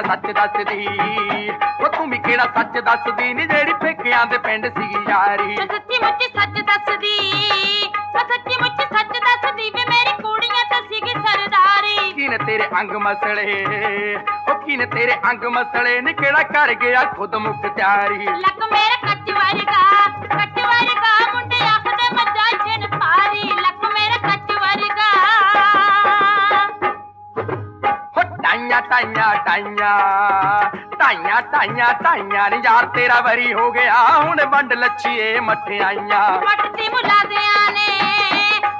ਕਿਹੜਾ ਸੱਚ ਦੱਸਦੀ? ਉਹ ਤੂੰ ਵੀ ਕਿਹੜਾ ਸੱਚ ਦੱਸਦੀ? ਨੀ ਜਿਹੜੀ ਪੇਕਿਆਂ ਦੇ ਪਿੰਡ ਸੀਗੀ ਯਾਰੀ। ਮੈਂ ਸੱਚੀ ਮੁੱਚੀ ਸੱਚ ਦੱਸਦੀ ਮੈਂ ਸੱਚੀ ਮੁੱਚੀ ਸੱਚ ਦੱਸਦੀ ਵੇ ਮੇਰੀ ਕੁੜੀਆਂ ਤਾਂ ਸੀਗੀ ਸਰਦਾਰੀ। ਕੀ ਨੇ ਤੇਰੇ ਅੰਗ ਮਸਲੇ? ਉਹ ਕੀ ਨੇ ਤੇਰੇ ਅੰਗ ਮਸਲੇ? ਨੀ ਕਿਹੜਾ ਕਰ ਗਿਆ ਖੁਦ ਮੁਖਤਿਆਰੀ ਲੱਕ ਮੇਰਾ ਟਾਈਆਂ ਟਾਈਆਂ ਟਾਈਆਂ ਟਾਈਆਂ ਟਾਈਆਂ ਨੀ ਯਾਰ ਤੇਰਾ ਵਰੀ ਹੋ ਗਿਆ ਹੁਣ ਵੰਡ ਲੱਛੀਏ ਮਠਿਆਈਆਂ ਪੱਟਦੀ ਮੁਲਾਦਿਆਂ ਨੇ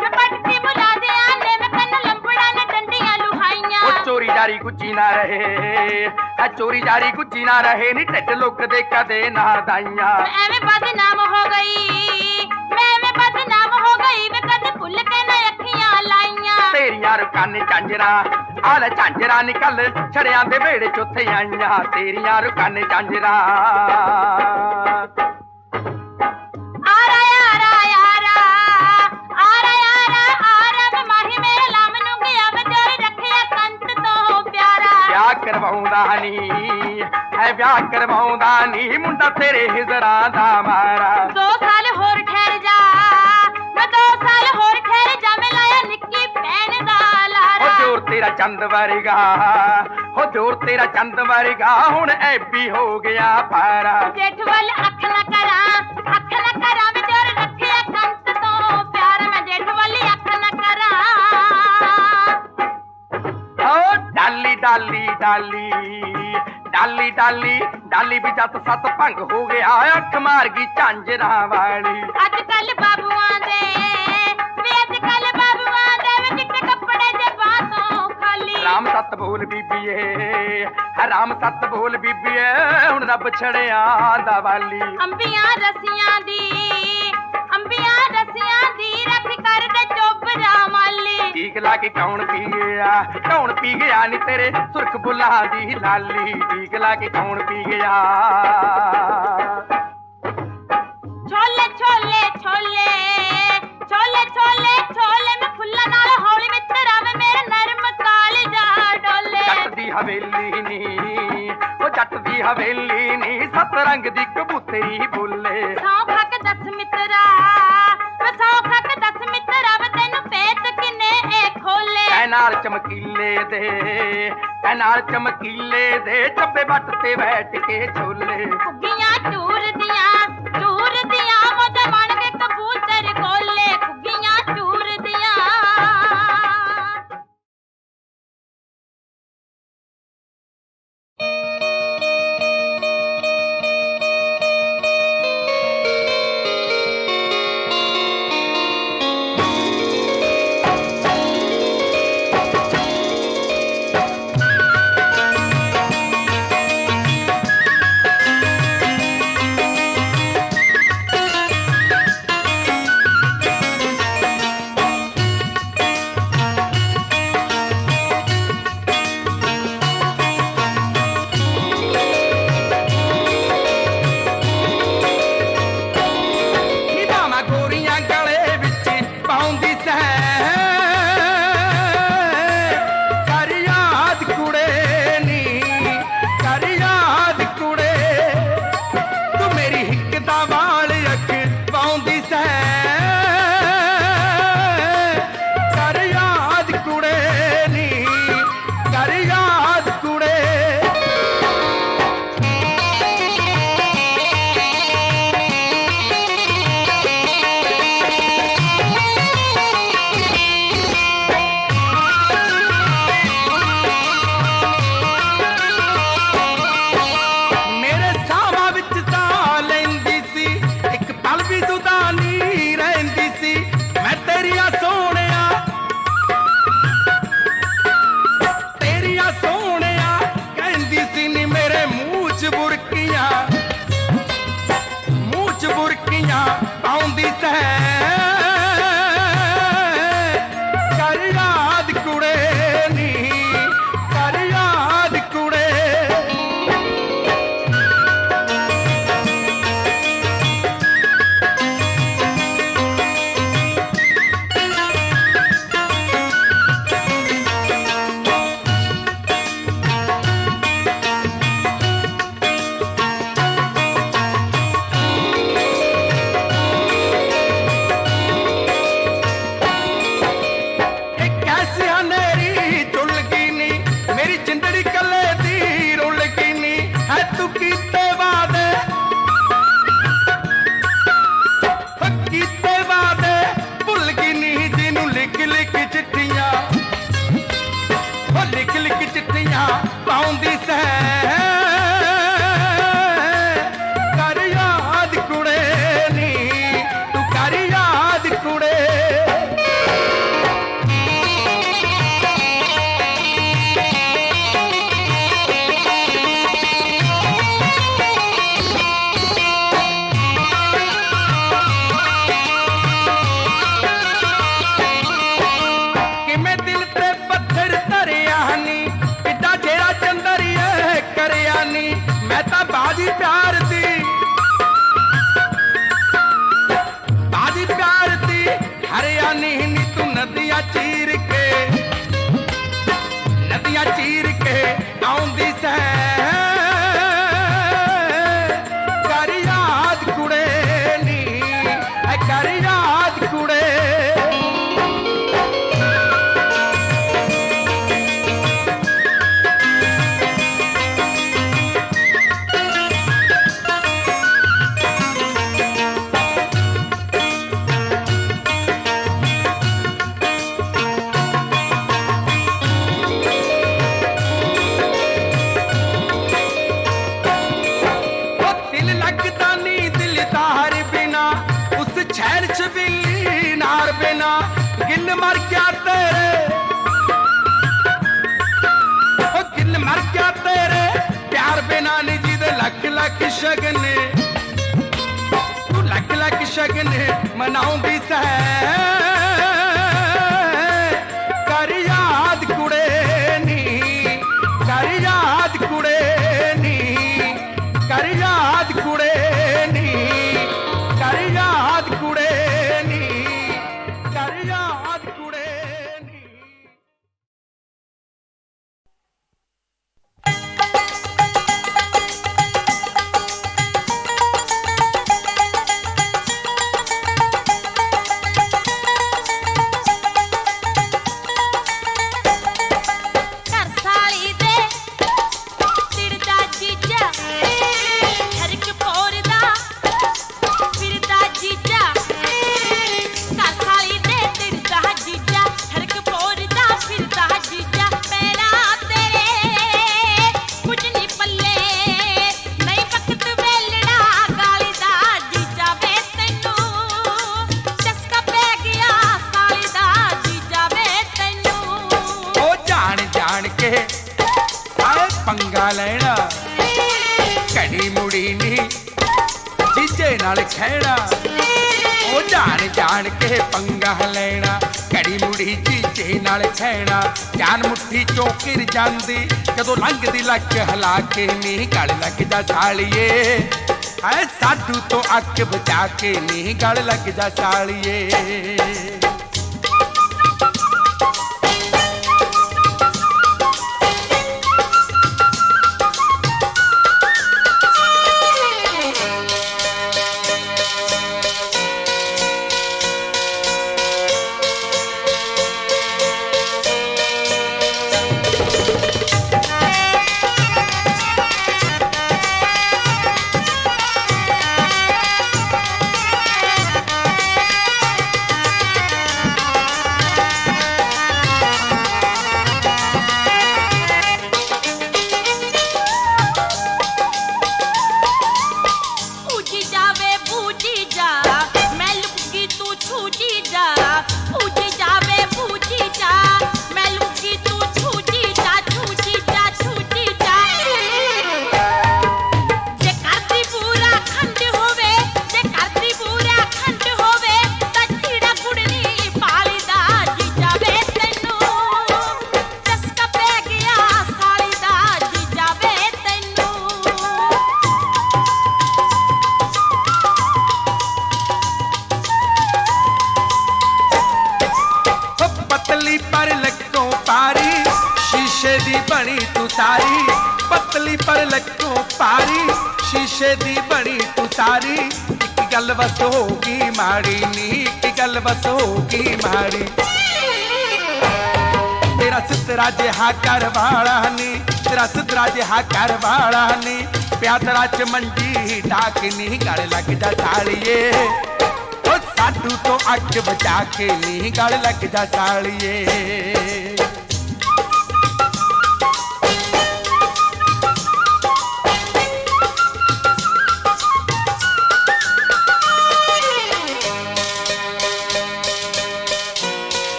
ਮੈਂ ਪੱਟਦੀ ਮੁਲਾਦਿਆਂ ਨੇ ਮੈਂ ਕੰਨ ਲੰਬੜਾ ਨੇ ਡੰਡੀਆਂ ਲੁਹਾਈਆਂ ਉਹ ਚੋਰੀ ਜਾਰੀ ਗੁੱਜੀ ਨਾ ਰਹੇ ਆ ਚੋਰੀ ਜਾਰੀ ਗੁੱਜੀ ਨਾ ਰਹੇ ਨੀ ਢਿੱਡ ਲੁੱਕ ਦੇ ਕਦੇ ਨਾ ਦਾਈਆਂ ਮੈਂ ਐਵੇਂ ਬਦਨਾਮ ਹੋ ਗਈ ਮੈਂ ਐਵੇਂ ਬਦਨਾਮ ਹੋ ਗਈ ਵੇ ਕਦੇ ਭੁੱਲ ਕੇ ਨਾ ਅੱਖੀਆਂ ਲਾਈਆਂ ਤੇਰੀਆਂ ਰੁਕਾਨੇ ਝਾਂਜਰਾਂ ਆਲੇ ਝਾਂਜਰਾਂ ਨਿਕਲ ਛੜਿਆਂ ਦੇ ਵੇੜੇ ਚ ਉੱਥੇ ਆਈਆਂ ਤੇਰੀਆਂ ਰੁਕਾਨੇ ਝਾਂਜਰਾਂ। ਕਰਵਾਉਂਦਾ ਨੀ ਹੈ ਵਿਆਹ ਕਰਵਾਉਂਦਾ ਨੀ ਮੁੰਡਾ ਤੇਰੇ ਹਿਜ਼ਰਾਂ ਦਾ ਮਾਰਾ। ਦੋ ਤੇਰਾ ਚੰਦ ਵਰਗਾ। ਹੋ ਜੋਰ ਤੇਰਾ ਚੰਦ ਵਰਗਾ। ਹੁਣ ਐਬੀ ਹੋ ਗਿਆ ਪਾਰਾ ਜੇਠ ਵੱਲ ਅੱਖ ਨਾ ਕਰਾਂ ਅੱਖ ਨਾ ਕਰਾਂ ਮੈਂ ਜੋਰ ਰੱਖਿਆ ਕੰਤ ਤੋਂ ਪਿਆਰ। ਮੈਂ ਜੇਠ ਵੱਲ ਅੱਖ ਨਾ ਕਰਾਂ। ਓ ਡਾਲੀ ਡਾਲੀ ਡਾਲੀ ਡਾਲੀ ਡਾਲੀ ਡਾਲੀ ਵੀ ਜੱਤ ਸੱਤ ਭੰਗ ਹੋ ਗਿਆ। ਅੱਖ ਮਾਰ ਗਈ ਝਾਂਜਰਾਂ ਵਾਲੀ। ਅੱਜ ਕੱਲ ਬਾਬੂਆਂ ਦੇ ਬੋਲ ਬੀਬੀਏ ਹਰਾਮ ਸੱਤ ਬੋਲ ਬੀਬੀਏ ਹੁਣ ਰੱਬ ਛੜਿਆ ਦਾ ਵਾਲੀ। ਅੰਬੀਆਂ ਰਸੀਆਂ ਦੀ ਅੰਬੀਆਂ ਰਸੀਆਂ ਦੀ ਰੱਖ ਕਰਦੇ ਚੋਬਰਾ ਮਾਲੀ ਟੀਕ ਲਾ ਕੇ ਕੌਣ ਪੀ ਗਿਆ ਕੌਣ ਪੀ ਗਿਆ ਨੀ ਤੇਰੇ ਸੁਰਖ ਬੁੱਲਾਂ ਦੀ ਲਾਲੀ। ਟੀਕ ਲਾ ਕੇ ਕੌਣ ਪੀ ਗਿਆ ਛੋਲੇ ਛੋਲੇ ਛੋਲੇ ਛੋਲੇ ਛੋਲੇ ਛੋਲੇ ਮੈਂ ਫੁੱਲਾਂ ਨਾਲ ਹੌਲੀ ਮਿੱਤਰਾ ਵੇ ਮੇਰੇ ਨਰਮ ਜੱਟ ਦੀ ਹਵੇਲੀ ਨੀ। ਉਹ ਜੱਟ ਦੀ ਹਵੇਲੀ ਨੀ ਸੱਤ ਰੰਗ ਦੀ ਕਬੂਤਰੀ ਬੋਲੇ। ਸੌ ਖੱਕ ਦਸ ਮਿੱਤਰਾ ਵੇ ਸੌ ਖੱਕ ਦਸ ਮਿੱਤਰਾ ਵੇ ਤੈਨੂੰ ਪੇਤ ਕਿਨੇ ਇਹ ਖੋਲੇ। ਐ ਨਾਲ ਚਮਕੀਲੇ ਦੇ ਐ ਨਾਲ ਚਮਕੀਲੇ ਦੇ ਚੱਬੇ ਵੱਟ ਤੇ ਬੈਠ ਕੇ ਛੋਲੇ। ਨਾਲ ਖਹਿਣਾ। ਉਹ ਜਾਣ ਜਾਣ ਕੇ ਪੰਗਾ ਲੈਣਾ। ਘੜੀ ਮੁੜੀ ਜੀਜੇ ਨਾਲ ਖਹਿਣਾ। ਜਾਨ ਮੁੱਠੀ ਚੋਂ ਕਿਰ ਜਾਂਦੀ। ਜਦੋਂ ਲੰਘਦੀ ਲੱਕ ਹਲਾ ਕੇ ਨੀ ਗਲ ਲੱਗਦਾ ਸਾਲੀਏ। ਐ ਸਾਡੂ ਤੋਂ ਅੱਖ ਬਚਾ ਕੇ ਨੀ ਗਲ ਲੱਗਦਾ ਸਾਲੀਏ। ಗಲ್ಬಸ್ ಹೋಗಿ ಮಾಡಿ ನೀತಿ ಗಲ್ಬಸ್ ಹೋಗಿ ಮಾಡಿ ਤੇਰਾ ਸਤਰਾ ਜਿਹਾ ਕਰ ਵਾਲਾ ਨੀ ਤੇਰਾ ਸਤਰਾ ਹਾ ਕਰ ਵਾਲਾ ਨੀ ਪਿਆਤਰਾ ਚ ਮੰਡੀ ਢਾਕ ਨਹੀਂ ਗਲ ਲੱਗਦਾ ਸਾਲੀਏ ਓ ਸਾਡੂ ਤੋਂ ਅੱਜ ਬਚਾ ਕੇ ਨਹੀਂ ਗਲ ਲੱਗਦਾ ਸਾਲੀਏ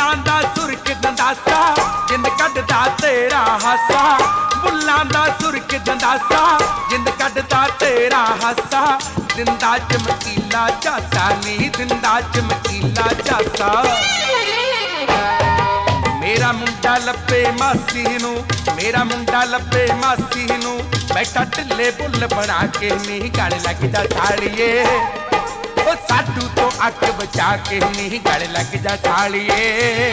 ਬੁੱਲਾਂ ਦਾ ਸੁਰਖ ਦੰਦਾਸਾ, ਜਿੰਦ ਕੱਢਦਾ ਤੇਰਾ ਹਾਸਾ। ਬੁੱਲਾਂ ਦਾ ਸੁਰਖ ਦੰਦਾਸਾ, ਜਿੰਦ ਕੱਢਦਾ ਤੇਰਾ ਹਾਸਾ। ਦਿੰਦਾ ਚਮਕੀਲਾ ਚਾਸਾ ਨੀ ਦਿੰਦਾ ਚਮਕੀਲਾ ਚਾਸਾ ਮੇਰਾ ਮੁੰਡਾ ਲੱਭੇ ਮਾਸੀ ਨੂੰ, ਮੇਰਾ ਮੁੰਡਾ ਲੱਭੇ ਮਾਸੀ ਨੂੰ। ਬੈਠਾ ਢਿੱਲੇ ਬੁੱਲ ਬਣਾ ਕੇ ਨੀ ਗਣ ਲੱਗਦਾ ਸਾੜੀਏ। ਉਹ ਸਾਡੂ ਤੋਂ ਅੱਖ ਬਚਾ ਕੇ ਨਹੀਂ ਗਲ ਲੱਗ ਜਾ ਸਾਲੀਏ।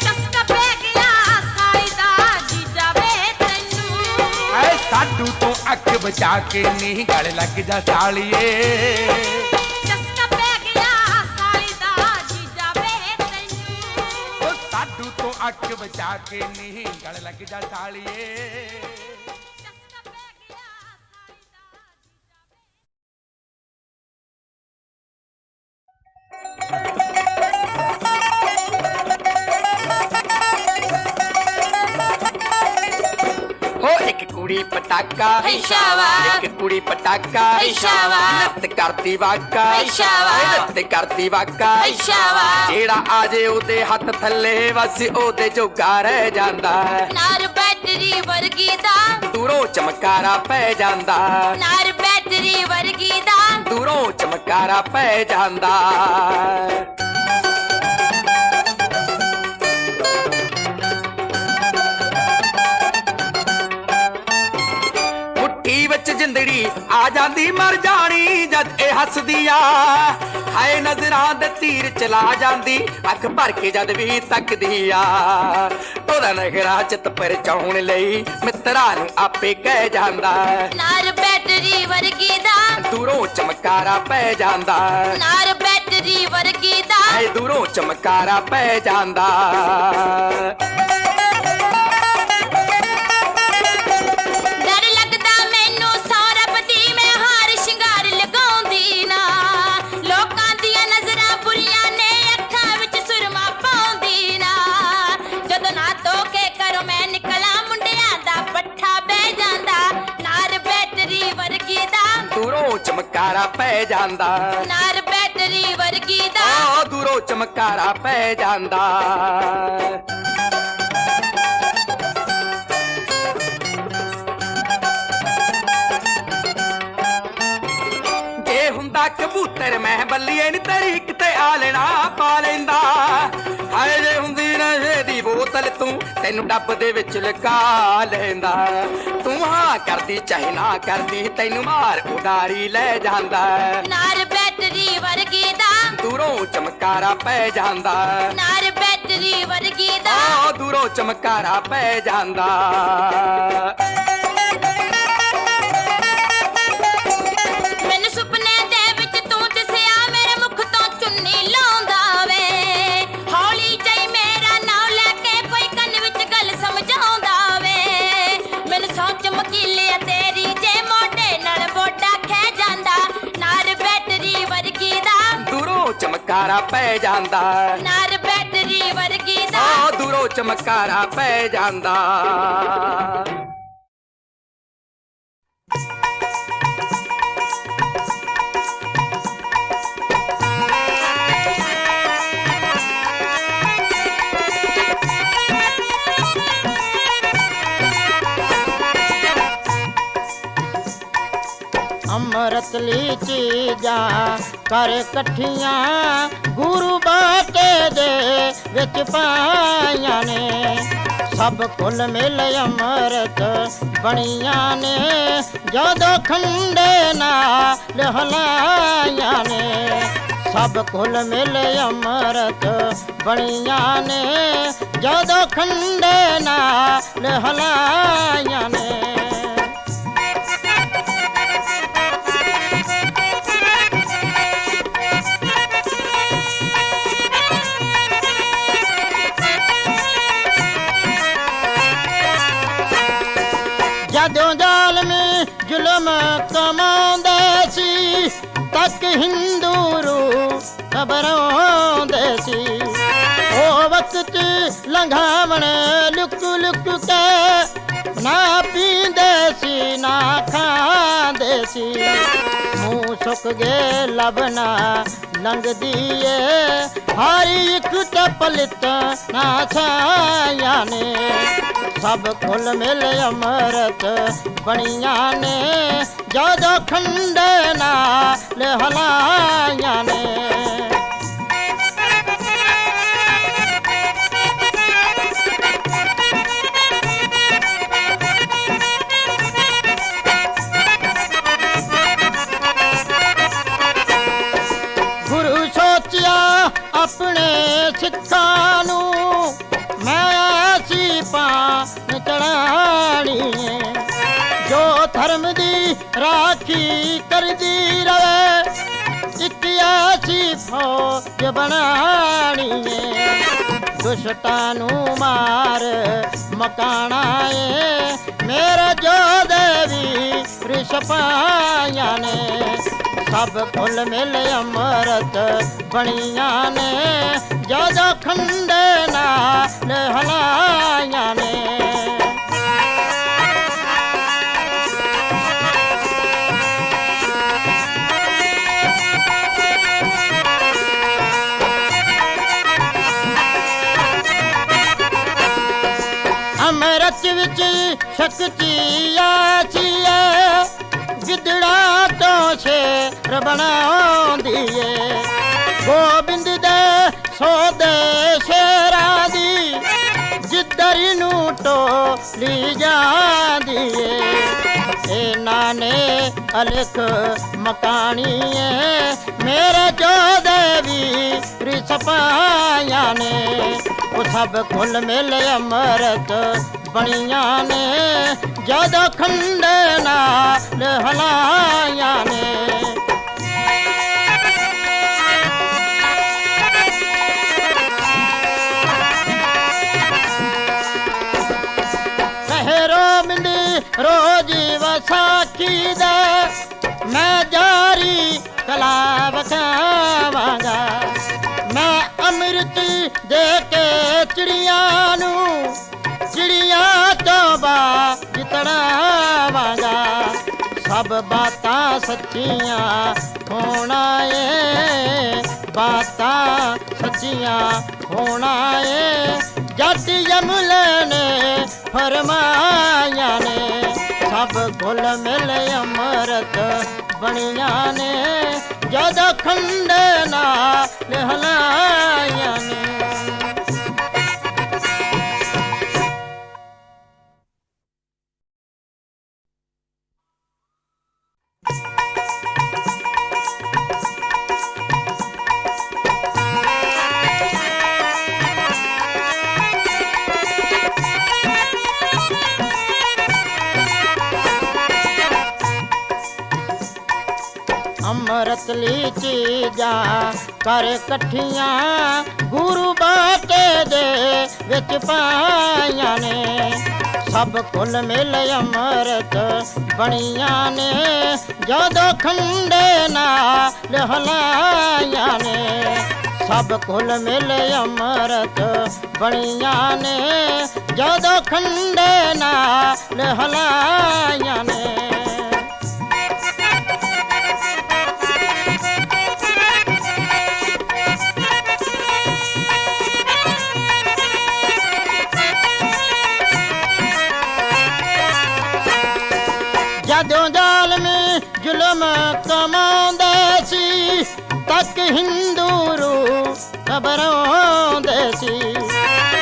ਚਸਕਾ ਪੈ ਗਿਆ ਸਾਲੀ ਦਾ ਜੀਜਾ ਵੇ ਤੈਨੂੰ। ਐ ਸਾਡੂ ਤੋਂ ਅੱਖ ਬਚਾ ਕੇ ਨਹੀਂ ਗਲ ਲੱਗ ਜਾ ਸਾਲੀਏ। ਚਸਕਾ ਪੈ ਗਿਆ ਸਾਲੀ ਦਾ ਜੀਜਾ ਵੇ ਤੈਨੂੰ। ਉਹ ਸਾਡੂ ਤੋਂ ਅੱਖ ਬਚਾ ਕੇ ਨਹੀਂ ਗਲ ਲੱਗ ਜਾ ਸਾਲੀਏ। ਇੱਕ ਕੁੜੀ ਪਟਾਕਾ ਇਸ਼ਾਵਾ। ਇੱਕ ਕੁੜੀ ਪਟਾਕਾ ਇਸ਼ਾਵਾ। ਨੱਤ ਕਰਦੀ ਵਾਕਾ ਇਸ਼ਾਵਾ। ਨੱਤ ਕਰਦੀ ਵਾਕਾ ਇਸ਼ਾਵਾ। ਜਿਹੜਾ ਆ ਜੇ ਉਹਦੇ ਹੱਥ ਥੱਲੇ ਬਸ ਉਹਦੇ ਜੋਗਾ ਰਹਿ ਜਾਂਦਾ ਨਾਰ ਬੈਟਰੀ ਵਰਗੀ ਦਾ ਦੂਰੋਂ ਚਮਕਾਰਾ ਪੈ ਜਾਂਦਾ ਨਾਰ ਬੈਟਰੀ ਵਰਗੀ ਦਾ ਦੂਰੋਂ ਚਮਕਾਰਾ ਪੈ ਜਾਂਦਾ ਜਿੰਦੜੀ ਆ ਜਾਂਦੀ ਮਰ ਜਾਣੀ ਜਦ ਇਹ ਹੱਸਦੀ ਆ। ਹਾਏ ਨਜ਼ਰਾਂ ਦੇ ਤੀਰ ਚਲਾ ਜਾਂਦੀ ਅੱਖ ਭਰ ਕੇ ਜਦ ਵੀ ਤੱਕਦੀ ਆ। ਉਹਦਾ ਨਖਰਾ ਚਿੱਤ ਪਰ ਚਾਉਣ ਲਈ ਮਿੱਤਰਾਂ ਨੂੰ ਆਪੇ ਕਹਿ ਜਾਂਦਾ। ਨਾਰ ਬੈਟਰੀ ਵਰਗੀ ਦਾ। ਦੂਰੋਂ ਚਮਕਾਰਾ ਪੈ ਜਾਂਦਾ। ਨਾਰ ਬੈਟਰੀ ਵਰਗੀ ਦਾ। ਐ ਦੂਰੋਂ ਚਮਕਾਰਾ ਪੈ ਜਾਂਦਾ। ਚਮਕਾਰਾ ਪੈ ਜਾਂਦਾ। ਨਾਰ ਬੈਟਰੀ ਵਰਗੀ ਦਾ। ਆ ਦੂਰੋਂ ਚਮਕਾਰਾ ਪੈ ਜਾਂਦਾ। ਜੇ ਹੁੰਦਾ ਕਬੂਤਰ ਮੈਂ ਬੱਲੀਏ ਨੀ ਤੇਰੀ ਕਿਤੇ ਆ ਲੈਣਾ ਪਾ ਲੈਂਦਾ। ਹਾਏ ਜੇ ਬੋਤਲ ਤੂੰ ਤੈਨੂੰ ਡੱਬ ਦੇ ਵਿੱਚ ਲਗਾ ਲੈਂਦਾ। ਤੂੰ ਹਾਂ ਕਰਦੀ ਚਾਹੇ ਨਾ ਕਰਦੀ ਤੈਨੂੰ ਮਾਰ ਉਡਾਰੀ ਲੈ ਜਾਂਦਾ। ਨਾਰ ਬੈਟਰੀ ਵਰਗੀ ਦਾ। ਦੂਰੋਂ ਚਮਕਾਰਾ ਪੈ ਜਾਂਦਾ। ਨਾਰ ਬੈਟਰੀ ਵਰਗੀ ਦਾ। ਆ ਦੂਰੋਂ ਚਮਕਾਰਾ ਪੈ ਜਾਂਦਾ। ਚਮਕਾਰਾ ਪੈ ਜਾਂਦਾ। ਨਾਰ ਬੈਟਰੀ ਵਰਗੀ ਦਾ ਆ ਦੂਰੋਂ ਚਮਕਾਰਾ ਪੈ ਜਾਂਦਾ। ਅੰਮ੍ਰਿਤ ਲਈ ਚੀਜ਼ਾਂ ਕਰ ਇਕੱਠੀਆਂ ਗੁਰੂ ਬਾਟੇ ਦੇ ਵਿੱਚ ਪਾਈਆਂ ਨੇ। ਸਭ ਕੁੱਲ ਮਿਲ ਅੰਮ੍ਰਿਤ ਬਣੀਆਂ ਨੇ। ਜਦੋਂ ਖੰਡੇ ਨਾਲ ਹਲਾਈਆਂ ਨੇ, ਸਭ ਕੁੱਲ ਮਿਲ ਅੰਮ੍ਰਿਤ ਬਣੀਆਂ ਨੇ। ਜਦੋਂ ਖੰਡੇ ਨਾਲ ਹਲਾਈਆਂ ਨੇ। ਜਦੋਂ ਜ਼ਾਲਮੀ ਜ਼ੁਲਮ ਕਮਾਉਂਦੇ ਸੀ, ਤੱਕ ਹਿੰਦੂ ਰੂ ਖਬਰਾਉਂਦੇ ਸੀ। ਉਹ ਵਕਤ ਲੰਘਾਵਣ ਲੁਕ ਲੁਕ ਕੇ ਨਾ ਪੀਂਦੇ ਸੀ, ਨਾ ਖਾਂਦੇ ਸੀ। ਮੂੰਹ ਸੁੱਕ ਗਏ ਲਬਨਾ ਲੰਘਦੀ ਏ, ਹਾਰੀ ਇੱਕ ਟਪਲਿਤ ਨਾ ਛਾਇਆ ਨੇ। ਸਭ ਕੁਲ ਮਿਲ ਅੰਮ੍ਰਿਤ ਬਣੀਆਂ ਨੇ ਜੋ ਖੰਡੇ ਨਾਲ ਹਲਾਈਆਂ ਨੇ। ਰਾਖੀ ਕਰਦੀ ਰਵੇ, ਇੱਕ ਐਸੀ ਫੌਜ ਬਣਾਣੀ ਏ। ਦੁਸ਼ਟਾਂ ਨੂੰ ਮਾਰ ਮਕਾਣਾ ਏ। ਮੇਰਾ ਜੋ ਦੇਵੀ ਰਿਸ਼ਪਾਇਆਂ ਨੇ, ਸਭ ਕੁਲ ਮਿਲ ਅੰਮ੍ਰਿਤ ਬਣੀਆਂ ਨੇ। ਜਦੋਂ ਖੰਡੇ ਨਾਲ ਹਲਾਈਆਂ ਨੇ। ਅੰਮ੍ਰਿਤ ਵਿੱਚ ਸ਼ਕਤੀ ਆਚੀਏ ਗਿੱਦੜਾ ਤੋਂ ਸ਼ੇਰ ਬਣਾਉਂਦੀ ਏ। ਗੋਬਿੰਦ ਦੇ ਸੋਦੇ ਸ਼ੇਰਾਂ ਦੀ ਜਿੱਧਰ ਨੂੰ ਟੋਲੀ ਜਾਂਦੀ ਏ। ਇਹਨਾਂ ਨੇ ਅਲਖ ਮਕਾਣੀ ਏ ਮੇਰੇ ਜੋ ਦੇਵੀ ਰਿਸਪਾਇਆ ਨੇ, ਉਹ ਸਭ ਕੁਲ ਮਿਲ ਅੰਮ੍ਰਿਤ ਬਣੀਆਂ ਨੇ, ਜਦੋਂ ਖੰਡੇ ਨਾਲ ਹਲਾਈਆਂ ਕਲਾ ਮੈਂ ਅੰਮ੍ਰਿਤ ਦੇ ਕੇ ਚਿੜੀਆਂ ਨੂੰ ਚਿੜੀਆਂ ਤੋਂ ਬਾਜ ਤੜਾਵਾਂਗਾ। ਸਭ ਬਾਤਾਂ ਸੱਚੀਆਂ ਹੋਣਾ ਏ ਬਾਤਾਂ ਸੱਚੀਆਂ ਹੋਣਾ ਏ ਜੱਟ ਯਮਲੇ ਨੇ, ਫਰਮਾਇਆ ਨੇ, ਸਭ ਕੁਲ ਮਿਲ ਅੰਮ੍ਰਿਤ ਬਣੀਆਂ ਨੇ ਜਦ ਖੰਡੇ ਨਾਲ ਹਲਾਇਆ ਨੇ। ਅੰਮ੍ਰਿਤ ਚੀਜ਼ਾਂ ਕਰ ਇਕੱਠੀਆਂ ਗੁਰੂ ਬਾਟੇ ਦੇ ਵਿੱਚ ਪਾਈਆਂ ਨੇ। ਸਭ ਕੁਲ ਮਿਲ ਅੰਮ੍ਰਿਤ ਬਣੀਆਂ ਨੇ, ਜਦੋਂ ਖੰਡੇ ਨਾਲ ਹਲਾਈਆਂ ਨੇ। ਸਭ ਕੁਲ ਮਿਲ ਅੰਮ੍ਰਿਤ ਬਣੀਆਂ ਨੇ, ਜਦੋਂ ਖੰਡੇ ਨਾਲ ਹਲਾਈਆਂ ਨੇ। ਤੱਕ ਹਿੰਦੂ ਰੂ ਖਬਰਾਉਂਦੇ ਸੀ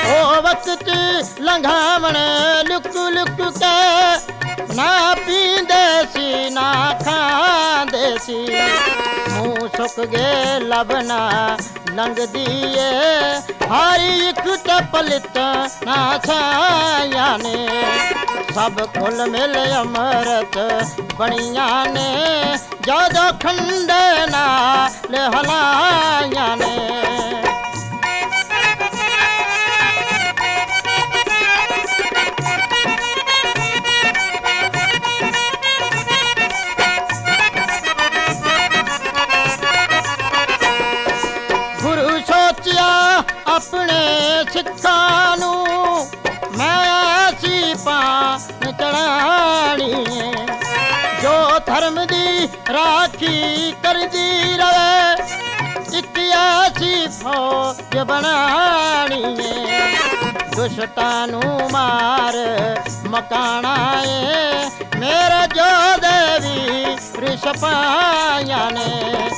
ਉਹ ਵਕਤ ਲੰਘਾਵਣ ਲੁਕ ਲੁਕ ਕੇ ਨਾ ਪੀਂਦੇ ਸੀ ਨਾ ਖਾਂਦੇ ਸੀ ਮੂੰਹ ਸੁੱਕ ਗਏ ਲਬਨਾ ਲੰਘਦੀ ਏ ਹਾਰੀ ਇੱਕ ਸਭ ਕੁਲ ਮਿਲ ਅੰਮ੍ਰਿਤ ਬਣੀਆਂ ਨੇ ਜਦੋਂ ਖੰਡੇ ਨਾਲ ਹਲਾਈਆਂ ਨੇ। ਧਰਮ ਦੀ ਰਾਖੀ ਕਰਦੀ ਰਵੇ। ਇੱਕ ਐਸੀ ਫੌਜ ਬਣਾਣੀ ਏ। ਦੁਸ਼ਟਾਂ ਨੂੰ ਮਾਰ ਮਕਾਣਾ ਏ। ਮੇਰੇ ਜੋਦੇ ਵੀ ਰਿਸ਼ਪਾਈਆਂ ਨੇ,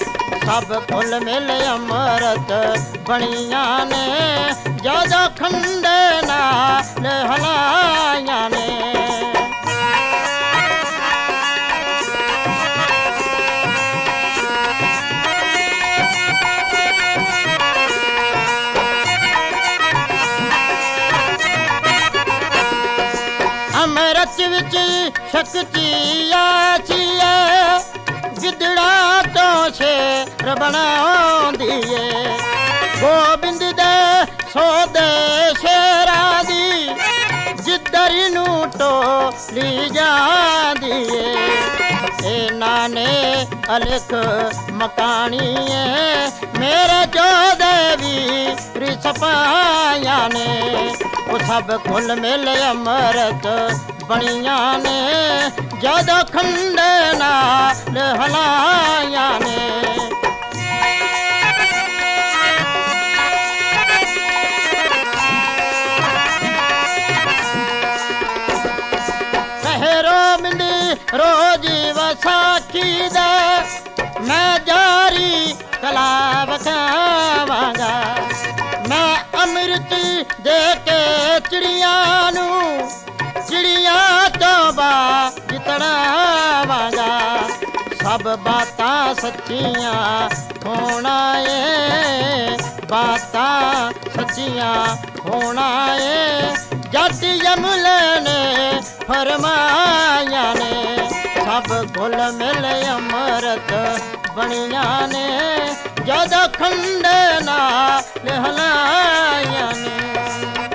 ਸਭ ਕੁੱਲ ਮਿਲ ਅੰਮ੍ਰਿਤ ਬਣੀਆਂ ਨੇ। ਜਦੋਂ ਖੰਡੇ ਨਾਲ ਹਲਾਈਆਂ ਨੇ। ਵਿੱਚ ਸ਼ਕਤੀ ਆਚੀਏ ਗਿੱਦੜਾ ਤੋਂ ਸ਼ੇਰ ਬਣਾਉਂਦੀ ਏ ਗੋਬਿੰਦ ਦੇ ਸੋਦੇ ਸ਼ੇਰਾ ਦੀ ਜਿੱਧਰ ਨੂੰ ਟੋਲੀ ਜਾਂਦੀ ਏ ਇਹਨਾਂ ਨੇ ਅਲਖ ਮਕਾਨੀ ਏ ਮੇਰੇ ਜੋ ਦੇਵੀ ਰਿਸਪਾਈਆਂ ਨੇ। ਉਹ ਸਭ ਖੁੱਲ ਮਿਲ ਅੰਮ੍ਰਿਤ ਬਣੀਆਂ ਨੇ, ਜਦੋਂ ਖੰਡੇ ਨਾਲ ਹਲਾਈਆਂ ਨੇ। ਪਹਿਰੋ ਮਿੰਦੀ ਰੋਜੀ ਵਸਾਖੀ ਦਾ, ਮੈਂ ਜਾਰੀ ਕਲਾ ਵਖਾਵਾਂਗਾ ਮੈਂ ਅੰਮ੍ਰਿਤ ਦੇ ਕੇ ਚਿੜੀਆਂ ਨੂੰ ਚਿੜੀਆਂ ਤੋਂ ਬਾਜ ਸਭ ਬਾਤਾਂ ਸੱਚੀਆਂ ਹੋਣਾ ਏ, ਬਾਤਾਂ ਸੱਚੀਆਂ ਹੋਣਾ ਏ। ਜੱਟ ਯਮਲੇ ਨੇ ਫਰਮਾਇਆ ਨੇ, ਸਭ ਗੁਲ ਮਿਲ ਅੰਮ੍ਰਿਤ ਬਣੀਆਂ ਨੇ। ਜਦ ਖੰਡੇ ਨਾਲ ਨੇ।